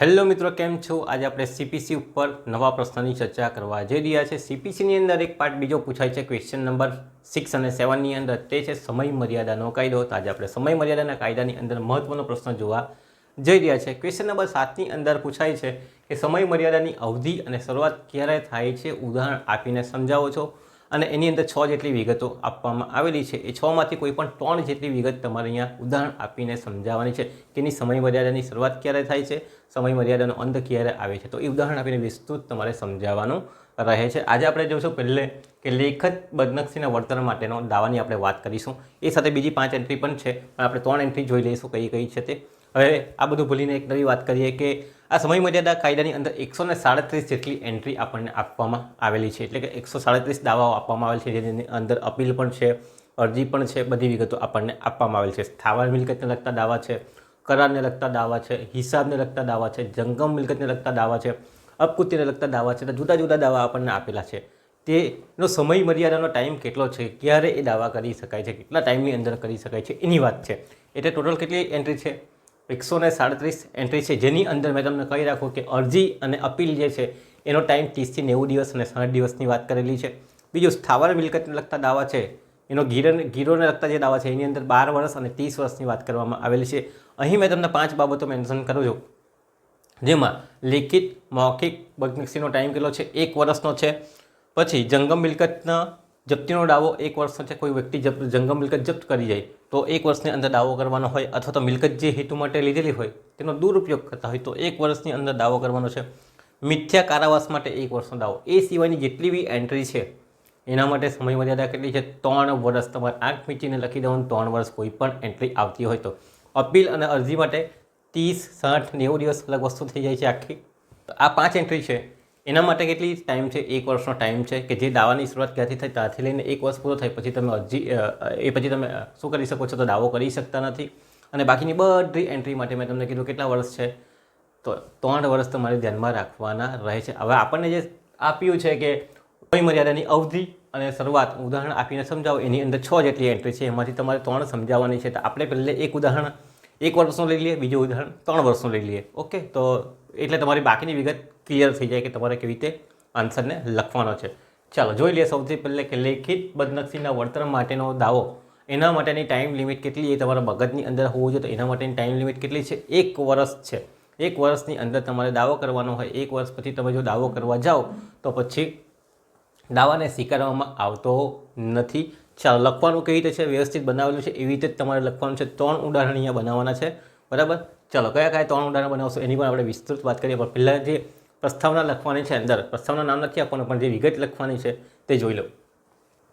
Hello મિત્રો, કેમ છો? આજે આપણે સીપીસી ઉપર નવા પ્રશ્નની ચર્ચા કરવા જઈ રહ્યા છે. સીપીસીની અંદર એક પાર્ટ બીજો પૂછાય છે ક્વેશ્ચન નંબર સિક્સ અને સેવનની અંદર તે છે, સમય મર્યાદાનો કાયદો. તો આજે આપણે સમય મર્યાદાના કાયદાની અંદર મહત્વનો પ્રશ્ન જોવા જઈ રહ્યા છે. ક્વેશ્ચન નંબર સાતની અંદર પૂછાય છે કે સમય મર્યાદાની અવધિ અને શરૂઆત ક્યારે થાય છે? ઉદાહરણ આપીને સમજાવો છો. અને એની અંદર છ જેટલી વિગતો આપવામાં આવેલી છે. એ છમાંથી કોઈ પણ ત્રણ જેટલી વિગત તમારે અહીંયા ઉદાહરણ આપીને સમજાવવાની છે કે એની સમય મર્યાદાની શરૂઆત ક્યારે થાય છે સમય મર્યાદાનો અંત ક્યારે આવે છે. તો એ ઉદાહરણ આપીને વિસ્તૃત તમારે સમજાવવાનું રહે છે. આજે આપણે જોઈશું પહેલે કે લેખક બદનક્ષીના વળતર માટેનો દાવાની આપણે વાત કરીશું. એ સાથે બીજી પાંચ એન્ટ્રી પણ છે. પણ આપણે ત્રણ એન્ટ્રી જોઈ લઈશું કઈ કઈ છે તે. હવે આ બધું ભૂલીને એક નવી વાત કરીએ કે આ સમય મર્યાદા કાયદાની અંદર એકસો ને સાડત્રીસ જેટલી એન્ટ્રી આપણને આપવામાં આવેલી છે. એટલે કે એકસો સાડત્રીસ દાવાઓ આપવામાં આવેલ છે, જેની અંદર અપીલ પણ છે, અરજી પણ છે, બધી વિગતો આપણને આપવામાં આવેલ છે. સ્થાવર મિલકતને લગતા દાવા છે, કરારને લગતા દાવા છે, હિસાબને લગતા દાવા છે, જંગમ મિલકતને લગતા દાવા છે, અપકૃતિને લગતા દાવા છે, જુદા જુદા દાવા આપણને આપેલા છે. તેનો સમય મર્યાદાનો ટાઈમ કેટલો છે, ક્યારે એ દાવા કરી શકાય છે, કેટલા ટાઈમની અંદર કરી શકાય છે, એની વાત છે. એટલે ટોટલ કેટલી એન્ટ્રી છે? એકસો ને સાડત્રીસ એન્ટ્રી છે. જેની અંદર મેં તમને કહી રાખું કે અરજી અને અપીલ જે છે, એનો ટાઈમ ત્રીસથી નેવું દિવસ અને સાઠ દિવસની વાત કરેલી છે. બીજું, સ્થાવર મિલકતને લગતા દાવા છે. એનો ગીરન, ગીરોને લગતા જે દાવા છે, એની અંદર બાર વર્ષ અને ત્રીસ વર્ષની વાત કરવામાં આવેલી છે. અહીં મેં તમને પાંચ બાબતો મેન્શન કરું છું. જેમાં લેખિત, મૌખિક બગનક્ષીનો ટાઈમ કેટલો છે? એક વર્ષનો છે. પછી, જંગમ મિલકતના જપ્તીનો દાવો એક વર્ષનો છે, કોઈ વ્યક્તિ જંગમ મિલકત જપ્ત કરી જાય, તો એક વર્ષની અંદર દાવો કરવાનો હોય અથવા તો મિલકત જે હેતુ માટે લીધેલી હોય, તેનો દુરુપયોગ કરતા હોય, તો એક વર્ષની અંદર દાવો કરવાનો છે. મિથ્યા કારાવાસ માટે એક વર્ષનો દાવો. એ સિવાયની જેટલી બી એન્ટ્રી છે, એના માટે સમય મર્યાદા કેટલી છે? ત્રણ વર્ષ. તમારે આંખ મીચીને લખી દેવાનું, ત્રણ વર્ષ કોઈ પણ એન્ટ્રી આવતી હોય તો. અપીલ અને અરજી માટે ત્રીસ, સાઠ, નેવું દિવસ અલગ વસ્તુ થઈ જાય છે આખી. તો આ પાંચ એન્ટ્રી છે. એના માટે કેટલી ટાઈમ છે? એક વર્ષનો ટાઈમ છે કે જે દાવાની શરૂઆત ક્યાંથી થાય ત્યાંથી લઈને એક વર્ષ પૂરો થાય પછી તમે અરજી એ પછી તમે શું કરી શકો છો? તો દાવો કરી શકતા નથી. અને બાકીની બધી એન્ટ્રી માટે મેં તમને કીધું કેટલા વર્ષ છે? તો ત્રણ વર્ષ તમારે ધ્યાનમાં રાખવાના રહે છે. હવે આપણને જે આપ્યું છે કે કોઈ મર્યાદાની અવધિ અને શરૂઆત, ઉદાહરણ આપીને સમજાવો. એની અંદર છ જેટલી એન્ટ્રી છે. એમાંથી તમારે ત્રણ સમજાવવાની છે. તો આપણે પહેલે એક ઉદાહરણ, એક વર્ષનું લઈ લઈએ, બીજું ઉદાહરણ, ત્રણ વર્ષનું લઈ લઈએ. ઓકે તો એટલે તમારી બાકીની વિગત ક્લિયર થઈ જાય કે તમારે કેવી રીતે આન્સરને લખવાનો છે. ચાલો, જોઈ લઈએ સૌથી પહેલાં કે લેખિત બદનક્ષીના વળતર માટેનો દાવો. એના માટેની ટાઈમ લિમિટ કેટલી? એ તમારા મગજની અંદર હોવું જોઈએ તો એના માટેની ટાઈમ લિમિટ કેટલી છે? એક વર્ષ છે. એક વર્ષની અંદર તમારે દાવો કરવાનો હોય, એક વર્ષ પછી તમે જો દાવો કરવા જાઓ, તો પછી દાવાને સ્વીકારવામાં આવતો નથી. ચાલો, લખવાનું કેવી રીતે છે? વ્યવસ્થિત બનાવેલું છે. એવી રીતે જ તમારે લખવાનું છે. ત્રણ ઉદાહરણ અહીંયા બનાવવાના છે. બરાબર? ચાલો, કયા કયા ત્રણ ઉદાહરણ બનાવશો? એની પણ આપણે વિસ્તૃત વાત કરીએ. પણ પહેલાં જે પ્રસ્તાવના લખવાની છે અંદર. પ્રસ્તાવના નામ નથી આપવાનું, પણ જે વિગત લખવાની છે તે જોઈ લો.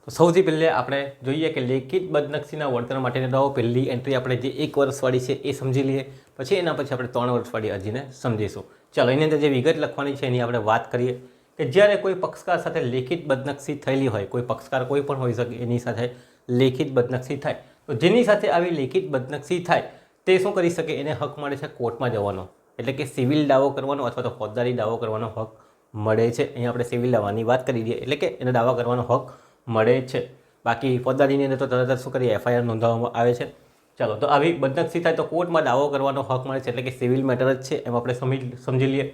તો સૌથી પહેલે આપણે જોઈએ કે લેખિત બદનક્ષીના વળતર માટેની દાવો પહેલી એન્ટ્રી આપણે જે એક વર્ષવાળી છે એ સમજી લઈએ. પછી એના પછી આપણે ત્રણ વર્ષવાળી અરજીને સમજીશું. ચાલો, એની અંદર જે વિગત લખવાની છે એની આપણે વાત કરીએ કે જ્યારે કોઈ પક્ષકાર સાથે લેખિત બદનક્ષી થયેલી હોય, કોઈ પક્ષકાર કોઈ પણ હોઈ શકે, એની સાથે લેખિત બદનક્ષી થાય. તો જેની સાથે આવી લેખિત બદનક્ષી થાય, તે શું કરી શકે? એને હક મળે છે કોર્ટમાં જવાનો. એટલે કે સિવિલ દાવો કરવાનો અથવા તો ફોજદારી દાવો કરવાનો હક મળે છે. અહીંયા આપણે સિવિલ દાવાની વાત કરી દઈએ. એટલે કે એને દાવા કરવાનો હક મળે છે. બાકી ફોજદારીની અંદર તો તરત જ શું કરીએ? એફઆઈઆર નોંધાવવામાં આવે છે. ચાલો, તો આવી બદનક્ષી થાય તો કોર્ટમાં દાવો કરવાનો હક મળે છે. એટલે કે સિવિલ મેટર જ છે એમ આપણે સમજી સમજી લઈએ.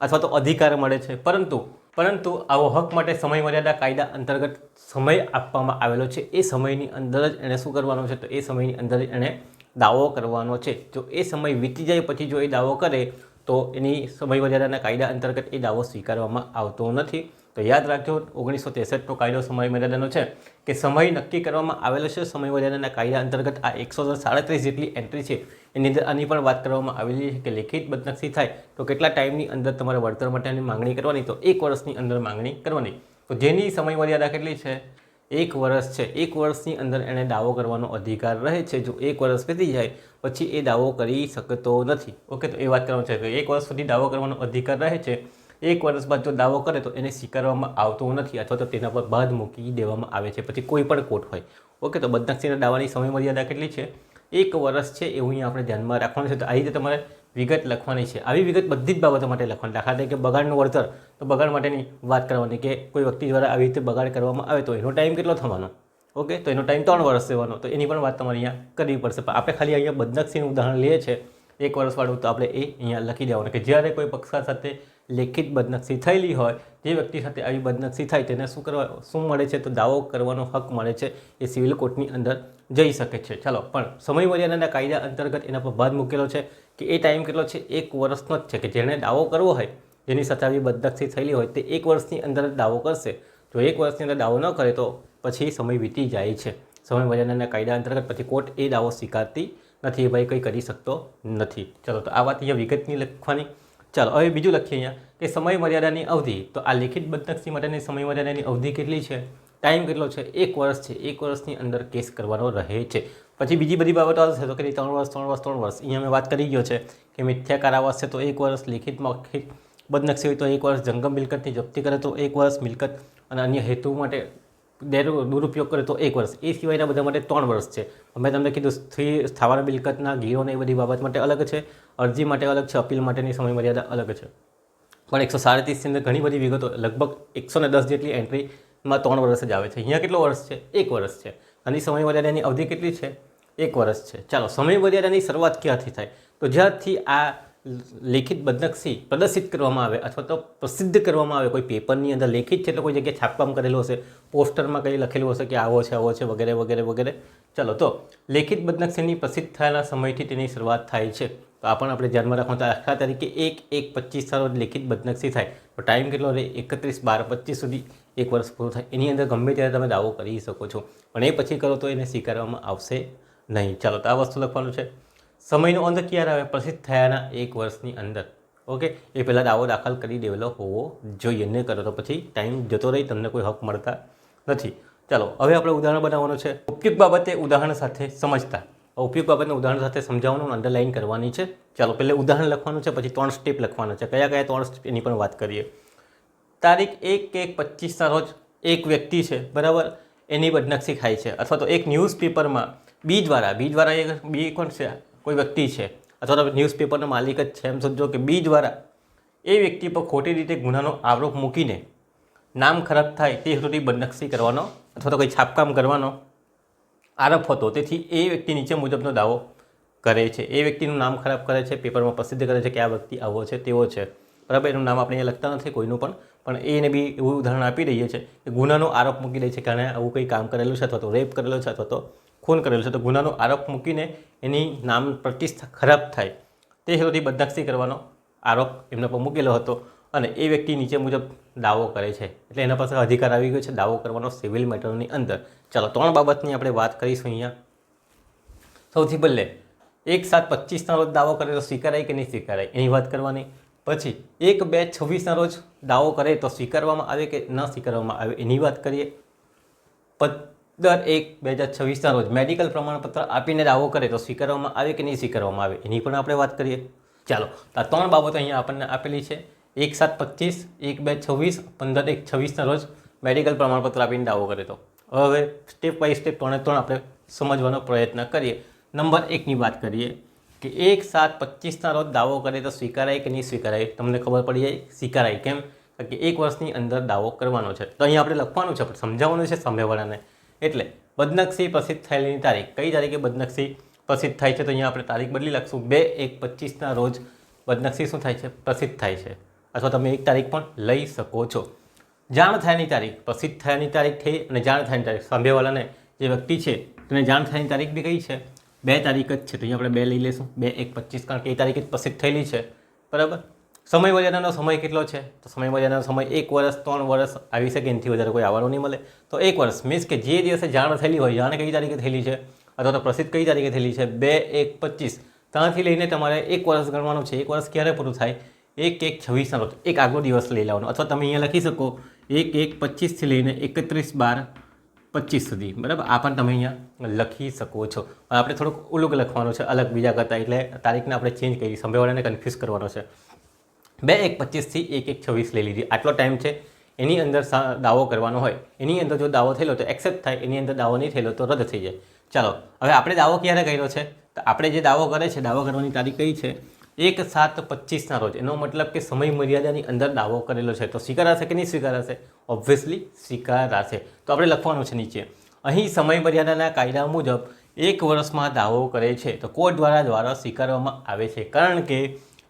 અથવા તો અધિકાર મળે છે. પરંતુ પરંતુ આવો હક માટે સમય મર્યાદા કાયદા અંતર્ગત સમય આપવામાં આવેલો છે. એ સમયની અંદર જ એણે શું કરવાનો છે? તો એ સમયની અંદર જ એણે દાવો કરવાનો છે. જો એ સમય વીતી જાય પછી જો એ દાવો કરે, તો એની સમય મર્યાદાના કાયદા અંતર્ગત એ દાવો સ્વીકારવામાં આવતો નથી. તો યાદ રાખજો, ઓગણીસો ત્રેસઠનો કાયદો સમય મર્યાદાનો છે કે સમય નક્કી કરવામાં આવેલો છે. સમય મર્યાદાના કાયદા અંતર્ગત આ એકસો સાડત્રીસ જેટલી એન્ટ્રી છે, એની અંદર આની પણ વાત કરવામાં આવેલી છે કે લેખિત બદનક્ષી થાય તો કેટલા ટાઈમની અંદર તમારે વળતર માટેની માંગણી કરવાની, તો એક વર્ષની અંદર માંગણી કરવાની. તો જેની સમય મર્યાદા કેટલી છે? એક વર્ષ છે. એક વર્ષની અંદર એણે દાવો કરવાનો અધિકાર રહે છે. જો એક વર્ષ વીતી જાય, પછી એ દાવો કરી શકતો નથી. ઓકે, તો એ વાત કરવાનું છે કે એક વર્ષ સુધી દાવો કરવાનો અધિકાર રહે છે. એક વર્ષ બાદ જો દાવો કરે તો એને સ્વીકારવામાં આવતો નથી અથવા તો તેના પર બાદ મૂકી દેવામાં આવે છે. પછી કોઈ પણ કોર્ટ હોય. ઓકે, તો બદનક્ષીના દાવાની સમય મર્યાદા કેટલી છે? એક વર્ષ છે એવું અહીંયા આપણે ધ્યાનમાં રાખવાનું છે. તો આ રીતે તમારે વિગત લખવાની છે. આવી વિગત બધી જ બાબતો માટે લખવાની. દાખલા તરીકે બગાડનું વળતર, તો બગાડ માટેની વાત કરવાની કે કોઈ વ્યક્તિ દ્વારા આવી રીતે બગાડ કરવામાં આવે તો એનો ટાઈમ કેટલો થવાનો? ઓકે, તો એનો ટાઈમ ત્રણ વર્ષ રહેવાનો. તો એની પણ વાત તમારે અહીંયા કરવી પડશે. પણ આપણે ખાલી અહીંયા બદનક્ષીનું ઉદાહરણ લઈએ છીએ એક વર્ષવાળું તો આપણે એ અહીંયા લખી દેવાનું કે જ્યારે કોઈ પક્ષકાર સાથે લેખિત બદનક્ષી થયેલી હોય, જે વ્યક્તિ સાથે આવી બદનક્ષી થાય તેને શું કરવા, શું મળે છે? તો દાવો કરવાનો હક મળે છે. એ સિવિલ કોર્ટની અંદર જઈ શકે છે. ચાલો, પણ સમય મર્યાદાના કાયદા અંતર્ગત એના પર ભાર મૂકેલો છે. કે એ ટાઈમ કેટલો છે? એક વર્ષનો જ છે કે જેણે દાવો કરવો હોય, જેની સાથે આવી બદનક્ષી થયેલી હોય, તે એક વર્ષની અંદર દાવો કરશે. જો એક વર્ષની અંદર દાવો ન કરે, તો પછી સમય વીતી જાય છે. સમય મર્યાદાના કાયદા અંતર્ગત પછી કોર્ટ એ દાવો સ્વીકારતી નથી, એ ભાઈ કંઈ કરી શકતો નથી. ચલો, તો આ વાત અહીંયા વિગતની લખવાની. ચાલો, હવે બીજું લખીએ અહીંયા. કે સમય મર્યાદાની અવધિ, તો આ લેખિત બદનક્ષી માટેની સમય મર્યાદાની અવધિ કેટલી છે? ટાઈમ કેટલો છે? એક વર્ષ છે. એક વર્ષની અંદર કેસ કરવાનો રહે છે. પછી બીજી બધી બાબતો આવશે તો કે ત્રણ વર્ષ ત્રણ વર્ષ ત્રણ વર્ષ. અહીંયા મેં વાત કરી ગયો છે કે મિથ્યા કારાવાસ છે તો એક વર્ષ લિખિતમાં મૌખિક બદનક્ષી હોય તો એક વર્ષ જંગમ મિલકતની જપ્તી કરે તો એક વર્ષ મિલકત અને અન્ય હેતુ માટે દેર દુરુપયોગ કરે તો એક વર્ષ. એ સિવાયના બધા માટે ત્રણ વર્ષ છે. મેં તમને કીધું સ્થિર સ્થાવર મિલકતના ગીરોને એ બધી બાબત માટે અલગ છે. અરજી માટે અલગ છે. અપીલ માટેની સમયમર્યાદા અલગ છે. પણ એકસો સાડત્રીસની અંદર ઘણી બધી વિગતો લગભગ એકસો ને દસ જેટલી એન્ટ્રીમાં ત્રણ વર્ષ જ આવે છે. અહીંયા કેટલો વર્ષ છે? એક વર્ષ છે. અને સમયમર્યાદાની અવધિ કેટલી છે? એક વર્ષ છે. ચાલો સમય મર્યાદાની શરૂઆત ક્યાંથી થાય? તો જ્યાંથી આ લેખિત બદનક્ષી પ્રદર્શિત કરવામાં આવે અથવા તો પ્રસિદ્ધ કરવામાં આવે, કોઈ પેપરની અંદર લેખિત છે એટલે કોઈ જગ્યાએ છાપકામ કરેલું હશે, પોસ્ટરમાં કંઈ લખેલું હશે કે આવો છે આવો છે, વગેરે વગેરે વગેરે. ચલો, તો લેખિત બદનક્ષીની પ્રસિદ્ધ થયેલા સમયથી તેની શરૂઆત થાય છે. તો આ પણ આપણે ધ્યાનમાં રાખવાનું તો દાખલા તરીકે એક એક, પચીસ સારો લેખિત બદનક્ષી થાય. તો ટાઈમ કેટલો રહે? એકત્રીસ બાર પચીસ સુધી એક વર્ષ પૂરું થાય. એની અંદર ગમે ત્યારે તમે દાવો કરી શકો છો. પણ એ પછી કરો તો એને સ્વીકારવામાં આવશે નહીં. ચાલો તો આ વસ્તુ લખવાનું છે. સમયનો અંત ક્યારે આવે? પ્રસિદ્ધ થયાના એક વર્ષની અંદર. ઓકે? એ પહેલાં દાવો દાખલ કરી દેવેલો હોવો જોઈએ. ન કરો તો પછી ટાઈમ જતો રહી, તમને કોઈ હક મળતા નથી. ચાલો, હવે આપણે ઉદાહરણ બનાવવાનું છે. ઉપયોગ બાબતે ઉદાહરણ સાથે સમજતા. ઉપયોગ બાબતને ઉદાહરણ સાથે સમજાવવાનું અંડરલાઇન કરવાની છે. ચાલો, પહેલે ઉદાહરણ લખવાનું છે, પછી ત્રણ સ્ટેપ લખવાના છે. કયા કયા ત્રણ સ્ટેપ એની પણ વાત કરીએ. તારીખ એક એક, પચીસના રોજ એક વ્યક્તિ છે, બરાબર? એની બદનક્ષી ખાય છે. અથવા તો એક ન્યૂઝપેપરમાં બી દ્વારા બી દ્વારા એ બી કોણ છે? કોઈ વ્યક્તિ છે. અથવા તો ન્યૂઝપેપરનો માલિક જ છે એમ સમજો કે બી દ્વારા એ વ્યક્તિ પર ખોટી રીતે ગુનાનો આરોપ મૂકીને નામ ખરાબ થાય તે સુધી બદનક્ષી કરવાનો અથવા તો કંઈ છાપકામ કરવાનો આરોપ હતો. તેથી એ વ્યક્તિ નીચે મુજબનો દાવો કરે છે. એ વ્યક્તિનું નામ ખરાબ કરે છે, પેપરમાં પ્રસિદ્ધ કરે છે કે આ વ્યક્તિ આવો છે, તેવો છે. બરાબર? એનું નામ આપણે અહીંયા લખતા નથી કોઈનું પણ. પણ એને બી એવું ઉદાહરણ આપી દઈએ છીએ કે ગુનાનો આરોપ મૂકી દે છે કે આવું કંઈ કામ કરેલું છે અથવા તો રેપ કરેલો છે અથવા તો ખૂન કરેલું છે. તો ગુનાનો આરોપ મૂકીને એની નામ પ્રતિષ્ઠા ખરાબ થાય તે હેતુથી બદનક્ષી કરવાનો આરોપ એમના પર મૂકેલો હતો અને એ વ્યક્તિ નીચે મુજબ દાવો કરે છે. એટલે એના પાસે અધિકાર આવી ગયો છે દાવો કરવાનો સિવિલ મેટરની અંદર. ચાલો, ત્રણ બાબતની આપણે વાત કરીશું અહીંયા. સૌથી પહેલે, એક સાત પચીસના રોજ દાવો કરે તો સ્વીકારાય કે નહીં સ્વીકારાય? એની વાત કરવાની. પછી, એક બે છવ્વીસના રોજ દાવો કરે તો સ્વીકારવામાં આવે કે ન સ્વીકારવામાં આવે એની વાત કરીએ. પંદર એક બે હજાર છવ્વીસના રોજ મેડિકલ પ્રમાણપત્ર આપીને દાવો કરે તો સ્વીકારવામાં આવે કે નહીં સ્વીકારવામાં આવે, એની પણ આપણે વાત કરીએ. ચાલો આ ત્રણ બાબતો અહીંયા આપણને આપેલી છે. એક સાત પચીસ, એક બે છવ્વીસ, પંદર એક છવ્વીસના રોજ મેડિકલ પ્રમાણપત્ર આપીને દાવો કરે તો. હવે સ્ટેપ બાય સ્ટેપ ત્રણે ત્રણ આપણે સમજવાનો પ્રયત્ન કરીએ. નંબર એકની વાત કરીએ કે એક સાત પચીસના રોજ દાવો કરે તો સ્વીકારાય કે નહીં સ્વીકારાય? તમને ખબર પડી જાય? સ્વીકારાય. કેમ? કે એક વર્ષની અંદર દાવો કરવાનો છે. તો અહીંયા આપણે લખવાનું છે, પણ સમજાવવાનું છે સામેવાળાને એટલે બદનક્ષી પ્રસિદ્ધ થયેલી તારીખ. કઈ તારીખે બદનક્ષી પ્રસિદ્ધ થાય છે તો અહીંયા આપણે તારીખ બદલી લખશું. બે એક પચીસના રોજ બદનક્ષી શું થાય છે? પ્રસિદ્ધ થાય છે. અથવા તમે એક તારીખ પણ લઈ શકો છો. જાણ થયાની તારીખ. પ્રસિદ્ધ થયાની તારીખ થઈ અને જાણ થયાની તારીખ. સાંભળેવાળાને જે વ્યક્તિ છે, તેને જાણ થયાની તારીખ બી કઈ છે? બે તારીખ જ છે. તો અહીંયા આપણે બે લઈ લઈશું. બે એક પચીસ, કારણ કે એ તારીખ જ પ્રસિદ્ધ થયેલી છે. બરાબર? સમય મર્યાદાનો સમય કેટલો છે? તો સમય મર્યાદાનો સમય એક વર્ષ, ત્રણ વર્ષ આવી શકે, એનાથી વધારે કોઈ આવવાનું નહીં મળે. તો એક વર્ષ મીન્સ કે જે દિવસે જાણ થયેલી હોય, જાણ કઈ તારીખે થયેલી છે? અથવા તો પ્રસિદ્ધ કઈ તારીખે થયેલી છે? બે, એક, પચીસ. ત્યાંથી લઈને તમારે એક વર્ષ ગણવાનું છે. એક વર્ષ ક્યારે પૂરું થાય? એક એક, છવ્વીસના રોજ. એક આગલો દિવસ લઈ લેવાનો. અથવા તમે અહીંયા લખી શકો, એક એક, પચીસથી લઈને એકત્રીસ, બાર, પચીસ સુધી. બરાબર? આ પણ તમે અહીંયા લખી શકો છો. આપણે થોડુંક ઉલુક લખવાનું છે, અલગ બીજા કરતાં. એટલે તારીખને આપણે ચેન્જ કરી સંભળવાને કન્ફ્યુઝ કરવાનો છે. બે એક પચીસથી એક એક છવ્વીસ લઈ લીધી. આટલો ટાઈમ છે. એની અંદર દાવો કરવાનો હોય, એની અંદર જો દાવો થયેલો તો એક્સેપ્ટ થાય, એની અંદર દાવો નહીં થયેલો તો રદ થઈ જાય. ચાલો, હવે આપણે દાવો ક્યારે કર્યો છે? તો આપણે જે દાવો કરે છે, દાવો કરવાની તારીખ કઈ છે? એક સાત પચીસના રોજ. એનો મતલબ કે સમય મર્યાદાની અંદર દાવો કરેલો છે. તો સ્વીકારાશે કે નહીં સ્વીકારાશે? ઓબ્વિયસલી સ્વીકારાશે. તો આપણે લખવાનું છે નીચે. અહીં સમય મર્યાદાના કાયદા મુજબ એક વર્ષમાં દાવો કરે છે. તો કોર્ટ દ્વારા દ્વારા સ્વીકારવામાં આવે છે. કારણ કે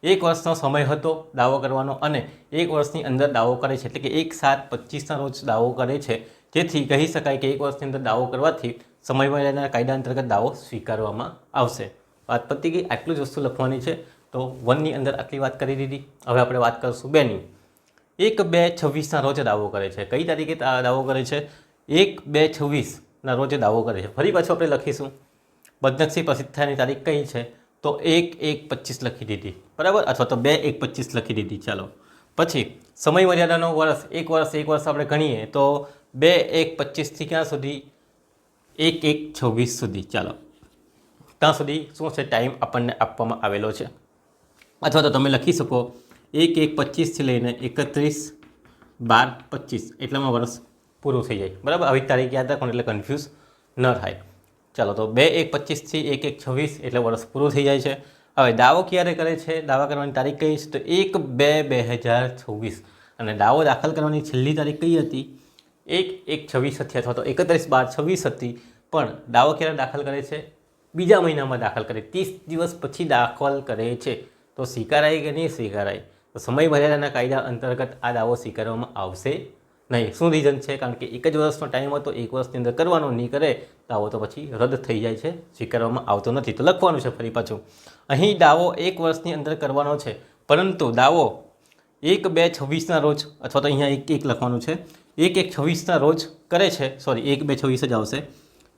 એક વર્ષનો સમય હતો દાવો કરવાનો અને એક વર્ષની અંદર દાવો કરે છે. એટલે કે એક સાત પચીસના રોજ દાવો કરે છે. જેથી કહી શકાય કે એક વર્ષની અંદર દાવો કરવાથી સમયમર્યાદાના કાયદા અંતર્ગત દાવો સ્વીકારવામાં આવશે. વાત પતી ગઈ, આટલું જ વસ્તુ લખવાની છે. તો વનની અંદર આટલી વાત કરી દીધી. હવે આપણે વાત કરીશું બેની. એક બે છવ્વીસના રોજ દાવો કરે છે. કઈ તારીખે દાવો કરે છે? એક બે છવ્વીસના રોજ દાવો કરે છે. ફરી પાછું આપણે લખીશું. બદનક્ષી પ્રસિદ્ધ થયાની તારીખ કઈ છે? તો એક એક પચીસ લખી દીધી. બરાબર? અથવા તો બે એક પચીસ લખી દીધી. ચાલો. પછી સમય મર્યાદાનો વર્ષ, એક વર્ષ એક વર્ષ આપણે ગણીએ, તો બે એક પચીસથી ક્યાં સુધી? એક એક છવ્વીસ સુધી. ચાલો. ત્યાં સુધી શું છે? ટાઈમ આપણને આપવામાં આવેલો છે. અથવા તો તમે લખી શકો, એક એક પચીસથી લઈને એકત્રીસ બાર પચીસ. એટલામાં વર્ષ પૂરું થઈ જાય. બરાબર? આવી તારીખ યાદ રાખો એટલે કન્ફ્યુઝ ન થાય. ચાલો તો બે એક પચીસથી એક એક છવ્વીસ એટલે વર્ષ પૂરું થઈ જાય છે. હવે દાવો ક્યારે કરે છે? દાવા કરવાની તારીખ કઈ છે? તો એક બે બે હજાર છવ્વીસ. અને દાવો દાખલ કરવાની છેલ્લી તારીખ કઈ હતી? એક એક છવ્વીસ હતી અથવા તો એકત્રીસ બાર છવ્વીસ હતી. પણ દાવો ક્યારે દાખલ કરે છે? બીજા મહિનામાં દાખલ કરે. ત્રીસ દિવસ પછી દાખલ કરે છે. તો સ્વીકારાય કે નહીં સ્વીકારાય? તો સમય મર્યાદાના કાયદા અંતર્ગત આ દાવો સ્વીકારવામાં આવશે નહીં, શું રીઝન છે? કારણ કે એક જ વર્ષનો ટાઈમ હતો, એક વર્ષની અંદર કરવાનો, નહીં કરે દાવો તો પછી રદ થઈ જાય છે. સ્વીકારવામાં આવતો નથી. તો લખવાનું છે ફરી પાછું. અહીં દાવો એક વર્ષની અંદર કરવાનો છે. પરંતુ દાવો એક, બે, છવ્વીસના રોજ, અથવા તો અહીંયા એક એક લખવાનું છે. એક એક, છવ્વીસના રોજ કરે છે. સોરી એક, બે, છવ્વીસ જ આવશે.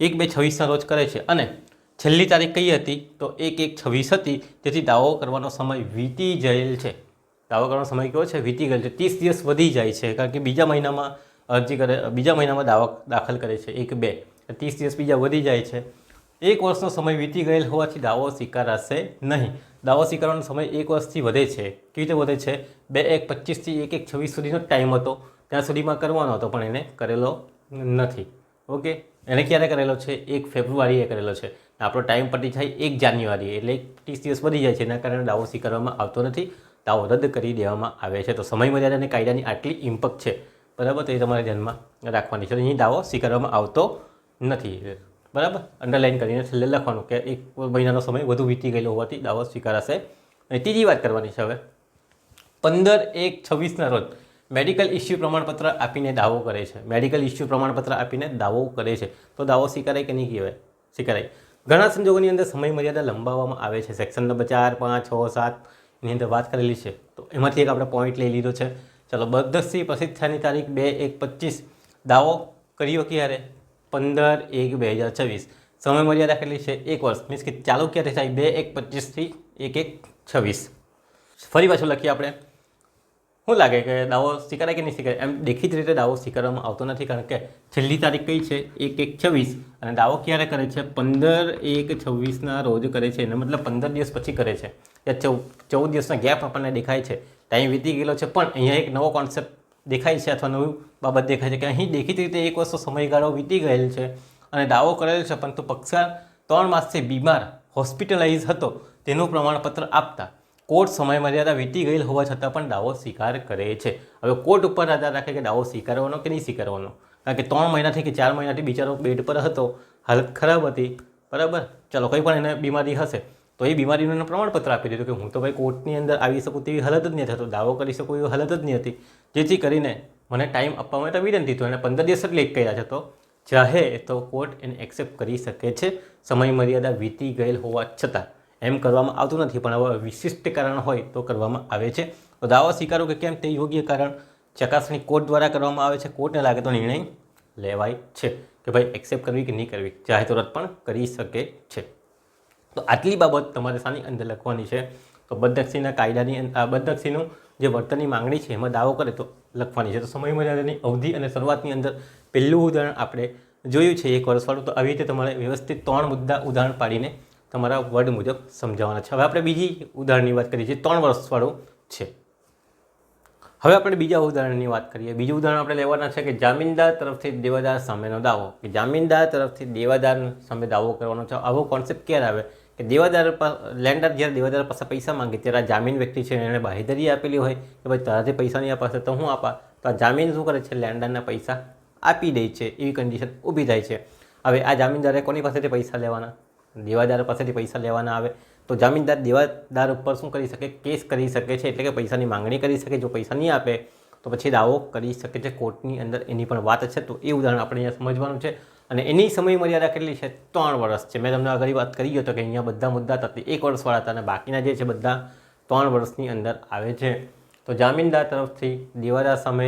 એક, બે, છવ્વીસના રોજ કરે છે. અને છેલ્લી તારીખ કઈ હતી? તો એક એક, છવ્વીસ હતી. તેથી દાવો કરવાનો સમય વીતી જયેલ છે. દાવો કરવાનો સમય કયો છે? વીતી ગયેલ છે. ત્રીસ દિવસ વધી જાય છે. કારણ કે બીજા મહિનામાં અરજી કરે, બીજા મહિનામાં દાવા દાખલ કરે છે, એક બે. ત્રીસ દિવસ બીજા વધી જાય છે. એક વર્ષનો સમય વીતી ગયેલ હોવાથી દાવો સ્વીકારાશે નહીં. દાવો સ્વીકારવાનો સમય એક વર્ષથી વધે છે. કેવી રીતે વધે છે? બે એક પચીસથી એક એક છવ્વીસ સુધીનો ટાઈમ હતો. ત્યાં સુધીમાં કરવાનો હતો, પણ એને કરેલો નથી. ઓકે? એને ક્યારે કરેલો છે? એક ફેબ્રુઆરીએ કરેલો છે. આપણો ટાઈમ પતી થાય એક જાન્યુઆરી એટલે ત્રીસ દિવસ વધી જાય છે. એના કારણે દાવો સ્વીકારવામાં આવતો નથી. દાવો રદ કરી દેવામાં આવે છે. તો સમય મર્યાદા કાયદાની આટલી ઇમ્પેક્ટ છે, બરાબર? તો એ તમારે ધ્યાનમાં રાખવાની છે. અહીં દાવો સ્વીકારવામાં આવતો નથી. બરાબર? અંડરલાઇન કરીને છેલ્લે લખવાનું કે એક મહિનાનો સમય વધુ વીતી ગયેલો હોવાથી દાવો સ્વીકારાશે. અને ત્રીજી વાત કરવાની છે હવે. પંદર એક છવ્વીસના રોજ મેડિકલ ઇસ્યુ પ્રમાણપત્ર આપીને દાવો કરે છે. મેડિકલ ઇસ્યુ પ્રમાણપત્ર આપીને દાવો કરે છે. તો દાવો સ્વીકારાય કે નહીં કહેવાય? સ્વીકારાય. ઘણા સંજોગોની અંદર સમય મર્યાદા લંબાવવામાં આવે છે. સેક્શન નંબર ચાર, પાંચ, છ, સાત એની અંદર વાત કરેલી છે. તો એમાંથી એક આપણે પોઈન્ટ લઈ લીધો છે. ચલો બદસ્થી પ્રસિદ્ધ થયાની તારીખ બે એક પચીસ. દાવો કર્યો ક્યારે? પંદર એક બે હજાર છવ્વીસ. સમય મર્યાદા કેટલી છે? એક વર્ષ. મીન્સ કે ચાલુ ક્યારે થાય? બે એક પચીસથી એક એક છવ્વીસ. ફરી પાછું લખીએ આપણે. શું લાગે કે દાવો સ્વીકારાય કે નહીં સ્વીકારાય? એમ દેખીતી રીતે દાવો સ્વીકારવામાં આવતો નથી, કારણ કે છેલ્લી તારીખ કઈ છે? એક એક છવ્વીસ. અને દાવો ક્યારે કરે છે? પંદર એક છવ્વીસના રોજ કરે છે. એનો મતલબ પંદર દિવસ પછી કરે છે. યા ચૌ, ચૌદ દિવસના ગેપ આપણને દેખાય છે. ટાઈમ વીતી ગયેલો છે, પણ અહીંયા એક નવો કોન્સેપ્ટ દેખાય છે અથવા નવું બાબત દેખાય છે કે અહીં દેખીતી રીતે એક વર્ષનો સમયગાળો વીતી ગયેલ છે અને દાવો કરેલ છે, પરંતુ પક્ષકાર ત્રણ માસથી બીમાર હોસ્પિટલાઇઝ હતો. તેનું પ્રમાણપત્ર આપતા કોર્ટ સમય મર્યાદા વીતી ગયેલ હોવા છતાં પણ દાવો સ્વીકાર કરે છે. હવે કોર્ટ ઉપર આધાર રાખે કે દાવો સ્વીકારવાનો કે નહીં સ્વીકારવાનો? કારણ કે ત્રણ મહિનાથી કે ચાર મહિનાથી બિચારો બેડ પર હતો હાલત ખરાબ હતી. બરાબર? ચાલો, કંઈ પણ એને બીમારી હશે, તો એ બીમારીનું એને પ્રમાણપત્ર આપી દીધું કે હું તો ભાઈ કોર્ટની અંદર આવી શકું તેવી હાલત જ નહીં થતો દાવો કરી શકું એવી હાલત જ નહીં હતી. જેથી કરીને મને ટાઈમ આપવા માટે વિનંતી તો એને પંદર દિવસ જ લેક કર્યા છે. તો ચાહે તો કોર્ટ એને એક્સેપ્ટ કરી શકે છે. સમય મર્યાદા વીતી ગયેલ હોવા છતાં. એમ કરવામાં આવતું નથી, પણ હવે વિશિષ્ટ કારણ હોય તો કરવામાં આવે છે. તો દાવો સ્વીકારો કે કેમ તે યોગ્ય કારણ ચકાસણી કોર્ટ દ્વારા કરવામાં આવે છે. કોર્ટને લાગે તો નિર્ણય લેવાય છે કે ભાઈ એક્સેપ્ટ કરવી કે નહીં કરવી ચાહે પણ કરી શકે છે. તો આટલી બાબત તમારે શાની અંદર લખવાની છે. તો બદનક્ષીના કાયદાની બદનક્ષીનું જે વર્તનની માંગણી છે એમાં દાવો કરે તો લખવાની છે. તો સમય મર્યાદાની અવધિ અને શરૂઆતની અંદર પહેલું ઉદાહરણ આપણે જોયું છે એક વર્ષવાળું. તો આવી રીતે તમારે વ્યવસ્થિત ત્રણ મુદ્દા ઉદાહરણ પાડીને તમારા વર્ડ મુજબ સમજાવવાના છે. હવે આપણે બીજી ઉદાહરણની વાત કરીએ છીએ ત્રણ વર્ષવાળું છે. હવે આપણે બીજા ઉદાહરણની વાત કરીએ. બીજું ઉદાહરણ આપણે લેવાના છે કે જામીનદાર તરફથી દેવાદાર સામેનો દાવો. કે જામીનદાર તરફથી દેવાદાર સામે દાવો કરવાનો છે. આવો કોન્સેપ્ટ ક્યારે આવે? કે દેવાદાર પર, લેન્ડર જ્યારે દેવાદાર પાસે પૈસા માંગે ત્યારે આ જામીન વ્યક્તિ છે એણે બાહેધરી આપેલી હોય કે ભાઈ તારાથી પૈસા નહીં અપાશે તો હું આપા. તો આ જામીન શું કરે છે? લેન્ડરના પૈસા આપી દે છે. એવી કન્ડિશન ઊભી થાય છે. હવે આ જામીનદારે કોની પાસેથી પૈસા લેવાના? દેવાદાર પાસેથી પૈસા લેવાના આવે, તો જામીનદાર દેવાદાર ઉપર શું કરી શકે? કેસ કરી શકે છે, એટલે કે પૈસાની માંગણી કરી શકે, જો પૈસા નહીં આપે, તો પછી દાવો કરી શકે છે કોર્ટની અંદર. એની પણ વાત છે, તો એ ઉદાહરણ આપણે અહીંયા સમજવાનું છે. અને એની સમય મર્યાદા કેટલી છે? ત્રણ વર્ષ છે. મેં તમને આગળ વાત કરી હતો કે અહીંયા બધા મુદ્દા તત્વી એક વર્ષવાળા હતા અને બાકીના જે છે બધા ત્રણ વર્ષની અંદર આવે છે. તો જામીનદાર તરફથી દેવાદાર સામે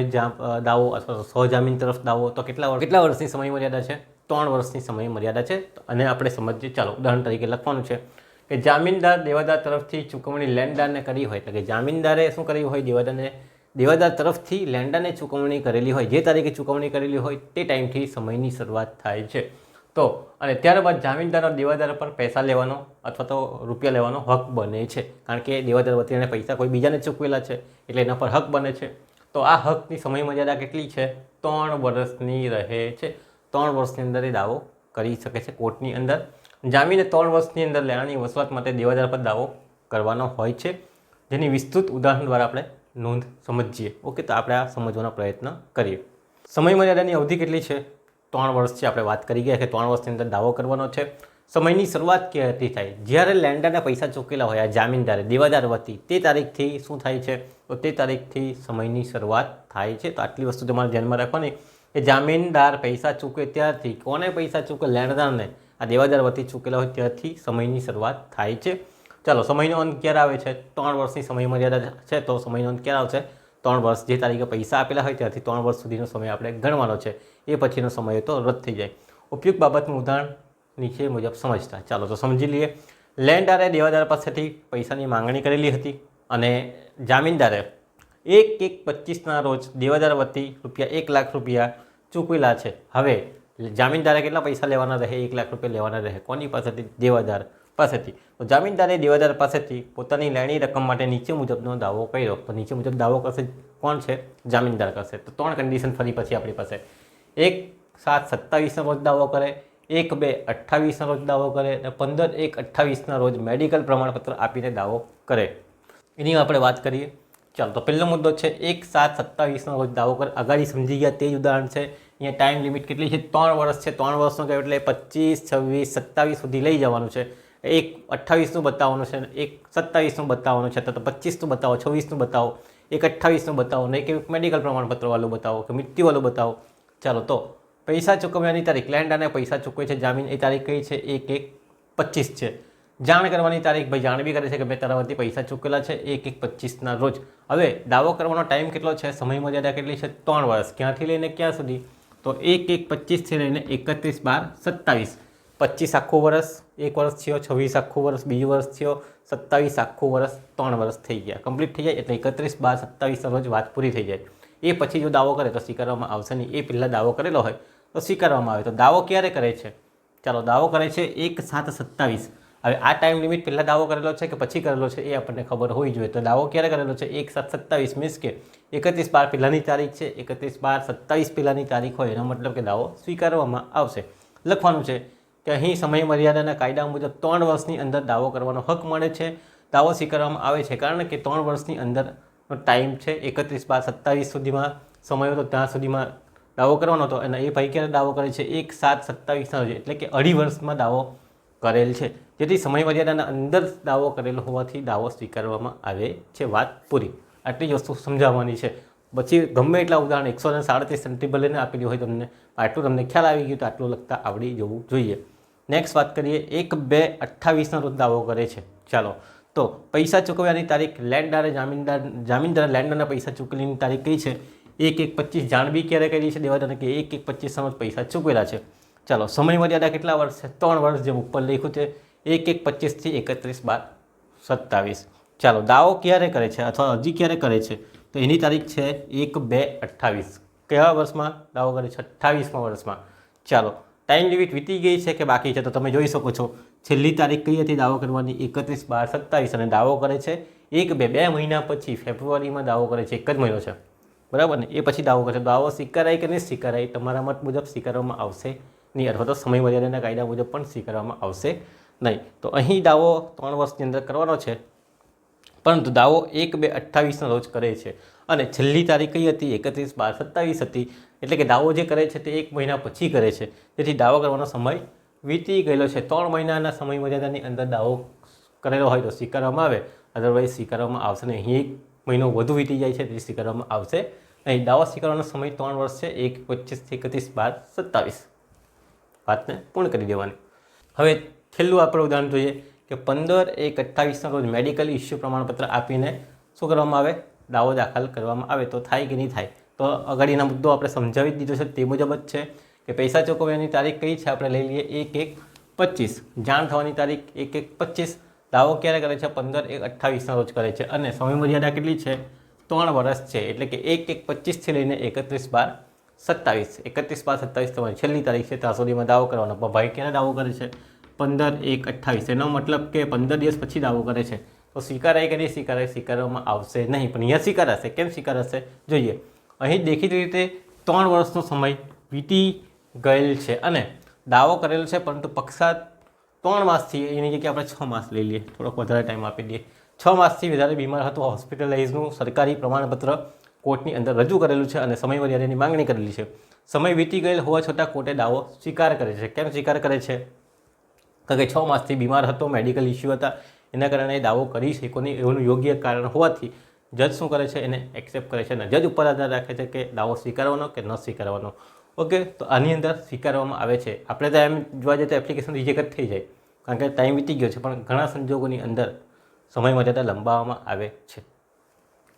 દાવો અથવા સહજામીન તરફ દાવો, તો કેટલા કેટલા વર્ષની સમય મર્યાદા છે? ત્રણ વર્ષની સમય મર્યાદા છે. અને આપણે સમજીએ, ચાલો, ઉદાહરણ તરીકે લખવાનું છે કે જામીનદાર દેવાદાર તરફથી ચૂકવણી લેણદારને કરી હોય, એટલે કે જામીનદારે શું કર્યું હોય? દેવાદારને, દેવાદાર તરફથી લેન્ડરને ચૂકવણી કરેલી હોય. જે તારીખે ચૂકવણી કરેલી હોય, તે ટાઈમથી સમયની શરૂઆત થાય છે. તો, અને ત્યારબાદ જામીનદારો દેવાદાર પર પૈસા લેવાનો અથવા તો રૂપિયા લેવાનો હક બને છે. કારણ કે દેવાદાર વતીને પૈસા કોઈ બીજાને ચૂકવેલા છે, એટલે એના પર હક બને છે. તો આ હકની સમય મર્યાદા કેટલી છે? ત્રણ વર્ષની રહે છે. ત્રણ વર્ષની અંદર એ દાવો કરી શકે છે કોર્ટની અંદર. જામીને ત્રણ વર્ષની અંદર લેણાની વસવાટ માટે દેવાદાર પર દાવો કરવાનો હોય છે. જેની વિસ્તૃત ઉદાહરણ દ્વારા આપણે નોંધ સમજીએ. ઓકે, તો આપણે આ સમજવાનો પ્રયત્ન કરીએ. સમય મર્યાદાની અવધિ કેટલી છે? ત્રણ વર્ષથી આપણે વાત કરી ગયા કે ત્રણ વર્ષની અંદર દાવો કરવાનો છે. સમયની શરૂઆત ક્યારથી થાય? જ્યારે લેન્ડરને પૈસા ચૂકેલા હોય, આ જામીનદારે, દેવાદાર વતી, તે તારીખથી શું થાય છે? તો તે તારીખથી સમયની શરૂઆત થાય છે. તો આટલી વસ્તુ તમારે ધ્યાનમાં રાખવાની. કે જામીનદાર પૈસા ચૂકે ત્યારથી, કોને પૈસા ચૂકે લેણદારને? આ દેવાદાર વતી ચૂકેલા હોય ત્યારથી સમયની શરૂઆત થાય છે. ચાલો, સમયનો અંત ક્યારે આવે છે? ત્રણ વર્ષની સમય મર્યાદા છે તો સમયનો અંત ક્યારે આવશે? ત્રણ વર્ષ જે તારીખે પૈસા આપેલા હોય ત્યારથી ત્રણ વર્ષ સુધીનો સમય આપણે ગણવાનો છે. એ પછીનો સમય તો રદ થઈ જાય. ઉપયુક્ત બાબતનું ઉદાહરણ નીચે મુજબ સમજતા. ચાલો, તો સમજી લઈએ. લેન્ડારે દેવાદાર પાસેથી પૈસાની માંગણી કરેલી હતી અને જામીનદારે એક એક પચીસના રોજ દેવાદાર વતી રૂપિયા એક લાખ રૂપિયા ચૂકવેલા છે. હવે, જામીનદારે કેટલા પૈસા લેવાના રહે? એક લાખ રૂપિયા લેવાના રહે. કોની પાસેથી? દેવાદાર પાસેથી. તો જામીનદારે દેવાદાર પાસેથી પોતાની લેણી રકમ માટે નીચે મુજબનો દાવો કર્યો. તો નીચે મુજબ દાવો કરશે કોણ છે? જામીનદાર કરશે. તો ત્રણ કન્ડિશન ફરી પછી આપણી પાસે. એક, સાત, સત્તાવીસના રોજ દાવો કરે. એક, બે, અઠ્ઠાવીસના રોજ દાવો કરે. અને પંદર, એક, અઠ્ઠાવીસના રોજ મેડિકલ પ્રમાણપત્ર આપીને દાવો કરે. એની આપણે વાત કરીએ. ચાલો, તો પહેલો મુદ્દો છે, એક, સાત, સત્તાવીસનો રોજ દાવો કરે. અગાડી સમજી ગયા તે જ ઉદાહરણ છે. અહીંયા ટાઈમ લિમિટ કેટલી છે? ત્રણ વર્ષ છે. ત્રણ વર્ષનો કહેવાય એટલે પચીસ, છવ્વીસ, સત્તાવીસ સુધી લઈ જવાનું છે. એક અઠ્ઠાવીસનું બતાવવાનું છે એક સત્તાવીસનું બતાવવાનું છે. તો પચીસનું બતાવો, છવ્વીસનું બતાવો, એક અઠ્ઠાવીસનું બતાવો ને એક મેડિકલ પ્રમાણપત્રવાળું બતાવો કે મૃત્યુવાળું બતાવો. ચાલો તો, પૈસા ચૂકવવાની તારીખ. અને પૈસા ચૂકવે છે. જામીન એ તારીખ કઈ છે? એક એક, પચીસ છે. જાણ કરવાની તારીખ. ભાઈ, જાણ બી કરે છે કે મેં તારા વતી પૈસા ચૂકેલા છે. એક એક, પચીસના રોજ. હવે દાવો કરવાનો ટાઈમ કેટલો છે? સમય મર્યાદા કેટલી છે? ત્રણ વર્ષ. ક્યાંથી લઈને ક્યાં સુધી? તો એક એક પચીસથી લઈને એકત્રીસ બાર સત્તાવીસ. પચીસ આખું વર્ષ, એક વર્ષ થયો, છવ્વીસ આખું વર્ષ, બીજું વર્ષ થયો, સત્તાવીસ આખું વર્ષ, ત્રણ વર્ષ થઈ ગયા. કમ્પ્લીટ થઈ જાય એટલે એકત્રીસ બાર સત્તાવીસ રોજ વાત પૂરી થઈ જાય. એ પછી જો દાવો કરે તો સ્વીકારવામાં આવશે નહીં. એ પહેલાં દાવો કરેલો હોય તો સ્વીકારવામાં આવે. તો દાવો ક્યારે કરે છે? ચાલો, દાવો કરે છે એક સાત સત્તાવીસ. હવે આ ટાઈમ લિમિટ પહેલાં દાવો કરેલો છે કે પછી કરેલો છે એ આપણને ખબર હોવી જોઈએ. તો દાવો ક્યારે કરેલો છે? એક સાત સત્તાવીસ મીન્સ કે એકત્રીસ બાર પહેલાંની તારીખ છે. એકત્રીસ બાર સત્તાવીસ પહેલાંની તારીખ હોય એનો મતલબ કે દાવો સ્વીકારવામાં આવશે. લખવાનું છે કે અહીં સમય મર્યાદાના કાયદા મુજબ ત્રણ વર્ષની અંદર દાવો કરવાનો હક મળે છે. દાવો સ્વીકારવામાં આવે છે કારણ કે ત્રણ વર્ષની અંદરનો ટાઈમ છે એકત્રીસ બાર સત્તાવીસ સુધીમાં સમય હતો ત્યાં સુધીમાં દાવો કરવાનો હતો અને એ ભાઈ ક્યારે દાવો કરે છે? એક સાત સત્તાવીસના રોજ. એટલે કે અઢી વર્ષમાં દાવો કરેલ છે. જેથી સમય મર્યાદાના અંદર દાવો કરેલો હોવાથી દાવો સ્વીકારવામાં આવે છે વાત પૂરી. આટલી જ વસ્તુ સમજાવવાની છે. પછી ગમે એટલા ઉદાહરણ એકસો ને સાડત્રીસ સેન્ટીબલેને આપેલી હોય તમને, આટલું તમને ખ્યાલ આવી ગયું તો આટલું લગતા આવડી જવું જોઈએ. નેક્સ્ટ વાત કરીએ, એક, બે, અઠ્ઠાવીસના રોજ દાવો કરે છે. ચાલો. તો પૈસા ચૂકવ્યાની તારીખ લેન્ડદારે જામીનદાર, જામીનદારે લેન્ડરના પૈસા ચૂકવીની તારીખ કઈ છે? એક એક, પચીસ જાણબી ક્યારે કરી છે? દેવાદારને કે એક એક, પચીસ સમજ પૈસા ચૂકવેલા છે. ચાલો સમય મર્યાદા કેટલા વર્ષ છે? ત્રણ વર્ષ જે ઉપર લખ્યું છે. એક એક પચીસથી એકત્રીસ બાર સત્તાવીસ. ચાલો, દાવો ક્યારે કરે છે અથવા અરજી ક્યારે કરે છે? તો એની તારીખ છે એક બે અઠ્ઠાવીસ. કયા વર્ષમાં દાવો કરે છે? અઠ્ઠાવીસમા વર્ષમાં. ચાલો ટાઈમ લિમિટ વીતી ગઈ છે કે બાકી છે? તો તમે જોઈ શકો છો, છેલ્લી તારીખ કઈ હતી? દાવો કરવાની એકત્રીસ બાર સત્તાવીસ અને દાવો કરે છે એક બે બે મહિના પછી ફેબ્રુઆરીમાં દાવો કરે છે એક જ મહિનો છે. બરાબર ને? એ પછી દાવો કરે છે. દાવો સ્વીકારાય કે નહીં સ્વીકારાય? તમારા મત મુજબ સ્વીકારવામાં આવશે. નહીં અથવા તો સમય મર્યાદાના કાયદા મુજબ પણ સ્વીકારવામાં આવશે નહીં. તો અહીં દાવો ત્રણ વર્ષની અંદર કરવાનો છે, પરંતુ દાવો એક બે અઠ્ઠાવીસના રોજ કરે છે. અને છેલ્લી તારીખ કઈ હતી? એકત્રીસ બાર સત્તાવીસ હતી. એટલે કે દાવો જે કરે છે તે એક મહિના પછી કરે છે. તેથી દાવો કરવાનો સમય વીતી ગયેલો છે. ત્રણ મહિનાના સમય મર્યાદાની અંદર દાવો કરેલો હોય તો સ્વીકારવામાં આવે. અદરવાઇઝ સ્વીકારવામાં આવશે નહીં. અહીં એક મહિનો વધુ વીતી જાય છે તેથી સ્વીકારવામાં આવશે નહીં. દાવો સ્વીકારવાનો સમય ત્રણ વર્ષ છે. એક પચીસથી એકત્રીસ બાર સત્તાવીસ. વાતને પૂર્ણ કરી દેવાની. હવે છેલ્લું આપણે ઉદાહરણ જોઈએ કે પંદર એક અઠ્ઠાવીસના રોજ મેડિકલ ઇસ્યુ પ્રમાણપત્ર આપીને શું કરવામાં આવે? દાવો દાખલ કરવામાં આવે તો થાય કે નહીં થાય? તો અગાડીના મુદ્દો આપણે સમજાવી દીધો છે તે મુજબ જ છે કે પૈસા ચૂકવવાની તારીખ કઈ છે? આપણે લઈ લઈએ એક એક પચીસ. જાણ થવાની તારીખ એક એક પચીસ. દાવો ક્યારે કરે છે? પંદર એક અઠ્ઠાવીસના રોજ કરે છે. અને સમયમર્યાદા કેટલી છે? ત્રણ વર્ષ છે. એટલે કે એક એક પચીસથી લઈને એકત્રીસ બાર સત્તાવીસ એકત્રીસ બાર સત્તાવીસ તમારી છેલ્લી તારીખ છે. ત્યાં સુધીમાં દાવો કરવાનો. પણ ભાઈ ક્યારે દાવો કરે છે? પંદર એક અઠ્ઠાવીસ. એનો મતલબ કે પંદર દિવસ પછી દાવો કરે છે. તો સ્વીકારાય કે નહીં સ્વીકારાય, સ્વીકારવામાં આવશે નહીં. પણ અહીંયા સ્વીકારાશે. કેમ સ્વીકારાશે? જોઈએ. અહીં દેખીતી રીતે ત્રણ વર્ષનો સમય વીતી ગયેલ છે અને દાવો કરેલો છે, પરંતુ પક્ષાત ત્રણ માસથી, એની જગ્યાએ આપણે છ માસ લઈ લઈએ. થોડોક વધારે ટાઈમ આપી દઈએ. છ માસથી વધારે બીમાર હતો હોસ્પિટલાઇઝનું સરકારી પ્રમાણપત્ર કોર્ટની અંદર રજૂ કરેલું છે અને સમય મર્યાદાની માંગણી કરેલી છે. સમય વીતી ગયેલ હોવા છતાં કોર્ટે દાવો સ્વીકાર કરે છે. કેમ સ્વીકાર કરે છે? કારણ કે છ માસથી બીમાર હતો, મેડિકલ ઇસ્યુ હતા. એના કારણે દાવો કરી શકો નહીં એનું યોગ્ય કારણ હોવાથી. જજ શું કરે છે? એને એક્સેપ્ટ કરે છે અને જજ ઉપર આધાર રાખે છે કે દાવો સ્વીકારવાનો કે ન સ્વીકારવાનો. ઓકે? તો આની અંદર સ્વીકારવામાં આવે છે. આપણે તો એમ જોવા જઈએ તો એપ્લિકેશન રિજેક્ટ થઈ જાય. કારણ કે ટાઈમ વીતી ગયો છે, પણ ઘણા સંજોગોની અંદર સમય મર્યાદા લંબાવવામાં આવે છે.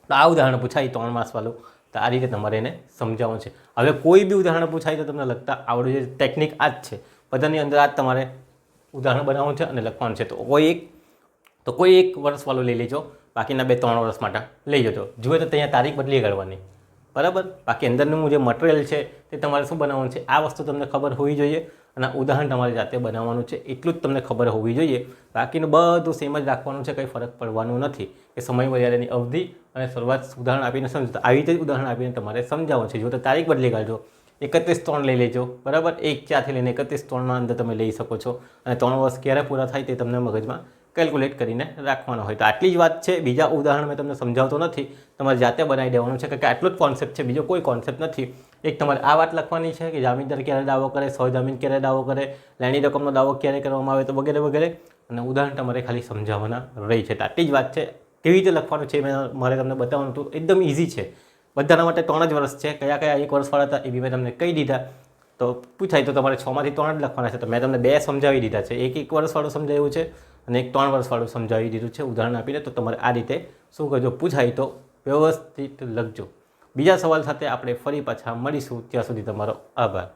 તો આ ઉદાહરણ પૂછાય ત્રણ માસવાળું. તો આ રીતે તમારે એને સમજાવવાનું છે. હવે કોઈ બી ઉદાહરણ પૂછાય તો તમને લગતા આવડે છે ટેકનિક આ જ છે. બધાની અંદર આ જ તમારે ઉદાહરણ બનાવવાનું છે અને લખવાનું છે. તો કોઈ એક, તો કોઈ એક વર્ષવાળું લઈ લેજો. બાકીના બે ત્રણ વર્ષ માટે લઈ જજો. જુએ તો ત્યાં તારીખ બદલી કરવાની બરાબર? બાકી અંદરનું જે મટીરિયલ છે તે તમારે શું બનાવવાનું છે? આ વસ્તુ તમને ખબર હોવી જોઈએ. અને ઉદાહરણ તમારે જાતે બનાવવાનું છે. એટલું જ તમને ખબર હોવી જોઈએ. બાકીનું બધું સેમ જ રાખવાનું છે, કંઈ ફરક પડવાનું નથી. કે સમય મર્યાદાની અવધિ અને શરૂઆત ઉદાહરણ આપીને સમજો. આવી રીતે જ ઉદાહરણ આપીને તમારે સમજાવવાનું છે. જો તો તારીખ બદલી કાઢજો. એકત્રીસ ત્રણ લઈ લેજો. બરાબર? એક ચારથી લઈને એકત્રીસ ત્રણના અંદર તમે લઈ શકો છો. અને ત્રણ વર્ષ ક્યારે પૂરા થાય તે તમને મગજમાં કેલ્ક્યુલેટ કરીને રાખવાનો હોય. તો આટલી જ વાત છે. બીજા ઉદાહરણ મેં તમને સમજાવતો નથી. તમારે જાતે બનાવી દેવાનું છે. કે આટલો જ કોન્સેપ્ટ છે. બીજો કોઈ કોન્સેપ્ટ નથી. એક તમારે આ વાત લખવાની છે કે જામીનદાર ક્યારે દાવો કરે, સો જામીન ક્યારે દાવો કરે, લેણી રકમનો દાવો ક્યારે કરવામાં આવે તો વગેરે વગેરે. અને ઉદાહરણ તમારે ખાલી સમજાવવાના રહી છે. તાટી જ વાત છે. કેવી રીતે લખવાનું છે મેં મારે તમને બતાવવાનું હતું. એકદમ ઇઝી છે. બધાના માટે ત્રણ જ વર્ષ છે. કયા કયા એક વર્ષવાળા હતા એ બી મેં તમને કહી દીધા. તો પૂછાય તો તમારે છમાંથી ત્રણ જ લખવાના છે. તો મેં તમને બે સમજાવી દીધા છે. એક એક વર્ષવાળું સમજાવ્યું છે અને એક ત્રણ વર્ષવાળું સમજાવી દીધું છે. ઉદાહરણ આપીને તો તમારે આ રીતે શું કરજો? પૂછાય તો વ્યવસ્થિત લખજો. બીજા સવાલ સાથે આપણે ફરી પાછા મળીશું. ત્યાં સુધી તમારો આભાર.